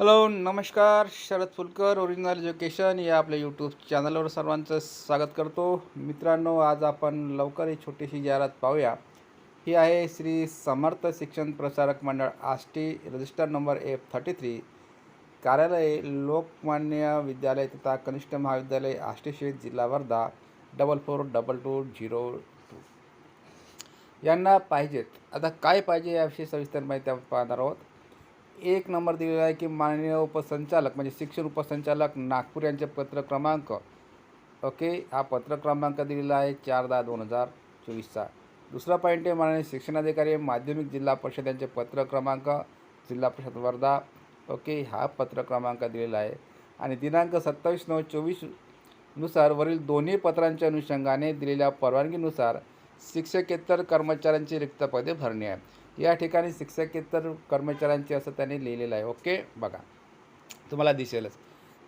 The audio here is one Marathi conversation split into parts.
हॅलो नमस्कार शरद फुलकर ओरिजिनल एज्युकेशन या आपल्या यूट्यूब चॅनलवर सर्वांचं स्वागत करतो. मित्रांनो आज आपण लवकर एक छोटीशी जाहिरात पाहूया. ही आहे Shri Samarth Shikshan Prasarak Mandal Ashti register number F thirty three कार्यालय लोकमान्य विद्यालय तथा कनिष्ठ महाविद्यालय आष्टी शेत जिल्हा Wardha double four double two zero two यांना पाहिजेत. आता काय पाहिजे याविषयी सविस्तर माहिती आपण पाहणार आहोत. एक नंबर दिलेला आहे की माननीय उपसंचालक म्हणजे शिक्षण उपसंचालक नागपूर यांचे पत्र क्रमांक ओके हा पत्र क्रमांक दिलेला आहे चार दहा दोन हजार चोवीसचा. दुसरा पॉईंट आहे माननीय शिक्षणाधिकारी माध्यमिक जिल्हा परिषद यांचे पत्र क्रमांक जिल्हा परिषद वर्धा ओके हा पत्र क्रमांक दिलेला आहे. आणि दिनांक सत्तावीस नऊ चोवीसनुसार वरील दोन्ही पत्रांच्या अनुषंगाने दिलेल्या परवानगीनुसार शिक्षकेतर कर्मचाऱ्यांची रिक्त पदे भरणे आहे. या ठिकाणी शिक्षकेतर कर्मचाऱ्यांची असं त्यांनी लिहिलेलं आहे. ओके? बघा. तुम्हाला दिसेलच.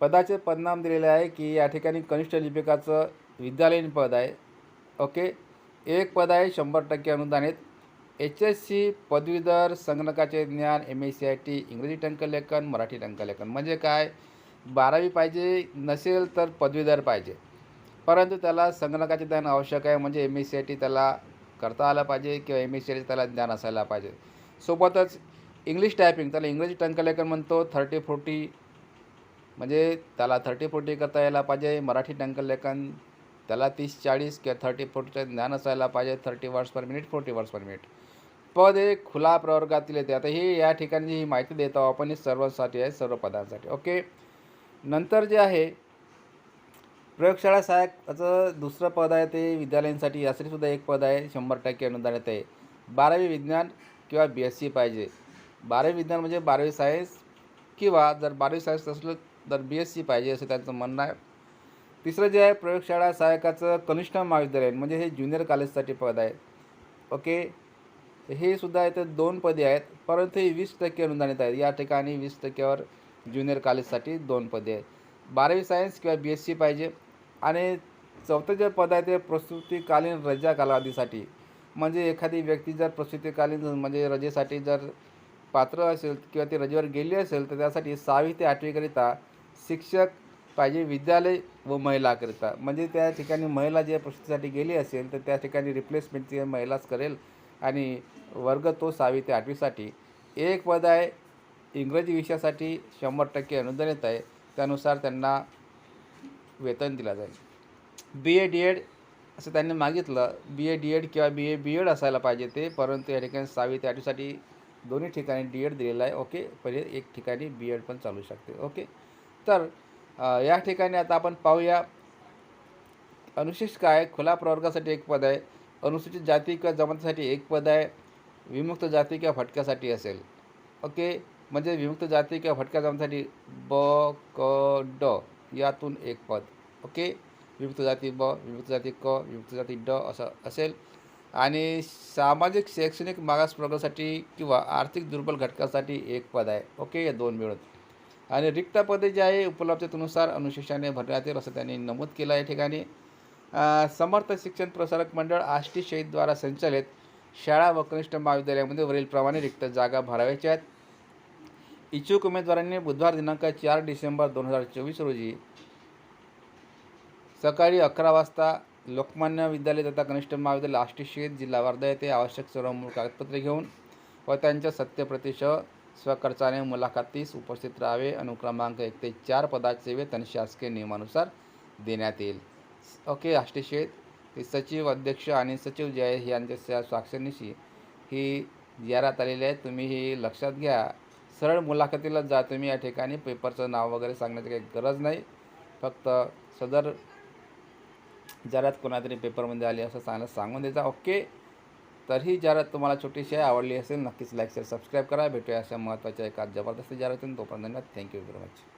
पदाचे पदनाम दिलेले आहे की या ठिकाणी कनिष्ठ लिपिकाचं विद्यालयीन पद आहे. ओके? एक पद आहे शंभर टक्के अनुदानित एच एस सी पदवीधर संगणकाचे ज्ञान M S C I T इंग्रजी टंकलेखन मराठी टंकलेखन. म्हणजे काय? बारावी पाहिजे नसेल तर पदवीधर पाहिजे. परंतु त्याला संगणकाचे ज्ञान आवश्यक आहे. म्हणजे M S C I T त्याला करता आला पाहिजे किंवा एम एस सी त्याला ज्ञान असायला पाहिजे. सोबतच इंग्लिश टायपिंग त्याला इंग्रजी टंकलेखन म्हणतो थर्टी फोर्टी म्हणजे त्याला थर्टी फोर्टी करता यायला पाहिजे. मराठी टंकलेखन त्याला तीस चाळीस किंवा थर्टी फोर्टीचं ज्ञान असायला पाहिजे. Thirty words per minute forty words per minute पद हे खुला प्रवर्गातील येते. आता ही या ठिकाणी ही माहिती देतो आपण ही सर्वांसाठी आहे सर्व पदांसाठी. ओके नंतर जे आहे प्रयोगशाळा सहाय्यकाचं दुसरं पद आहे ते विद्यालयांसाठी यासाठी सुद्धा एक पद आहे शंभर टक्के अनुदानित आहे बारावी विज्ञान किंवा बी एस सी पाहिजे. बारावी विज्ञान म्हणजे बारावी सायन्स किंवा जर बारावी सायन्स असलं तर बी एस सी पाहिजे असं त्यांचं म्हणणं आहे. तिसरं जे आहे प्रयोगशाळा सहाय्यकाचं कनिष्ठ महाविद्यालय म्हणजे हे ज्युनियर कॉलेजसाठी पद आहे. ओके? हे सुद्धा इथे दोन पदे आहेत परंतु हे वीस टक्के अनुदानित आहेत. या ठिकाणी वीस टक्क्यावर ज्युनियर कॉलेजसाठी दोन पदे आहेत. बारावी सायन्स किंवा बी एस सी पाहिजे. आणि चौथं जे पद आहे ते प्रसूतीकालीन रजा कालावधीसाठी. म्हणजे एखादी व्यक्ती जर प्रसूतीकालीन म्हणजे रजेसाठी जर पात्र असेल किंवा ती रजेवर गेली असेल तर त्यासाठी सहावी ते आठवीकरिता शिक्षक पाहिजे विद्यालय व महिलाकरिता म्हणजे त्या ठिकाणी महिला जे प्रसूतीसाठी गेली असेल तर त्या ठिकाणी रिप्लेसमेंट ती महिलाच करेल. आणि वर्ग तो सहावी ते आठवीसाठी. एक पद आहे इंग्रजी विषयासाठी शंभर टक्के अनुदान येत आहे. त्यानुसार त्यांना वेतन दिलं जाईल बी ए डी एड असं त्यांनी मागितलं. बी ए डी एड किंवा बी ए बी एड असायला पाहिजे ते. परंतु या ठिकाणी सहावी ते आठवीसाठी दोन्ही ठिकाणी डी एड दिलेलं आहे. ओके पहिले एक ठिकाणी बी एड पण चालू शकते. ओके तर या ठिकाणी आता आपण पाहूया. अनुसूचित काय? खुला प्रवर्गासाठी एक पद आहे. अनुसूचित जाती किंवा जमातीसाठी एक पद आहे. विमुक्त जाती किंवा फटक्यासाठी असेल. ओके म्हणजे विमुक्त जाती किंवा फटक्या जमातीसाठी ब क ड. यातून एक पद. ओके? विभक्त जाती ब विभक्त जाती क विभक्त जाती ड असं असेल. आणि सामाजिक शैक्षणिक मागास प्रवर्गासाठी किंवा आर्थिक दुर्बल घटकासाठी एक पद आहे. ओके? या दोन मिळून. आणि रिक्त पदे जे आहे उपलब्धतेनुसार अनुशेषाने भरण्यात येईल असं त्यांनी नमूद केलं आहे ठिकाणी. समर्थ शिक्षण प्रसारक मंडळ आष्टी शहीदद्वारा संचालित शाळा व कनिष्ठ महाविद्यालयामध्ये वरीलप्रमाणे रिक्त जागा भराव्याच्या आहेत. इच्छुक उमेदवारांनी बुधवार दिनांक चार डिसेंबर दोन हजार चोवीस रोजी सकाळी अकरा वाजता लोकमान्य विद्यालय तथा कनिष्ठ महाविद्यालय आष्टी शेत जिल्हा वर्धा येथे आवश्यक सर्व मूळ कागदपत्रे घेऊन व त्यांच्या सत्यप्रतिशः स्वखर्चाने मुलाखतीस उपस्थित राहावे. अनुक्रमांक एक ते चार पदाचे वेतन शासकीय नियमानुसार देण्यात येईल. ओके आष्टी शेत सचिव अध्यक्ष आणि सचिव जे आहे यांच्या स्वाक्षरीशी ही जाहिरात आलेली आहे. तुम्ही ही लक्षात घ्या. सरळ मुलाखतीला जा तुम्ही या ठिकाणी. पेपरचं नाव वगैरे सांगण्याची काही गरज नाही. फक्त सदर जाहिरात कोणातरी पेपरमध्ये आली असं सांगणं सांगून द्यायचा. ओके? तर ही जाहिरात तुम्हाला छोटीशी आवडली असेल नक्कीच लाईक शेअर सबस्क्राईब करा. भेटूया अशा महत्त्वाच्या एका जबरदस्त जाहिरातून तोपर्यंत धन्यवाद. Thank you very much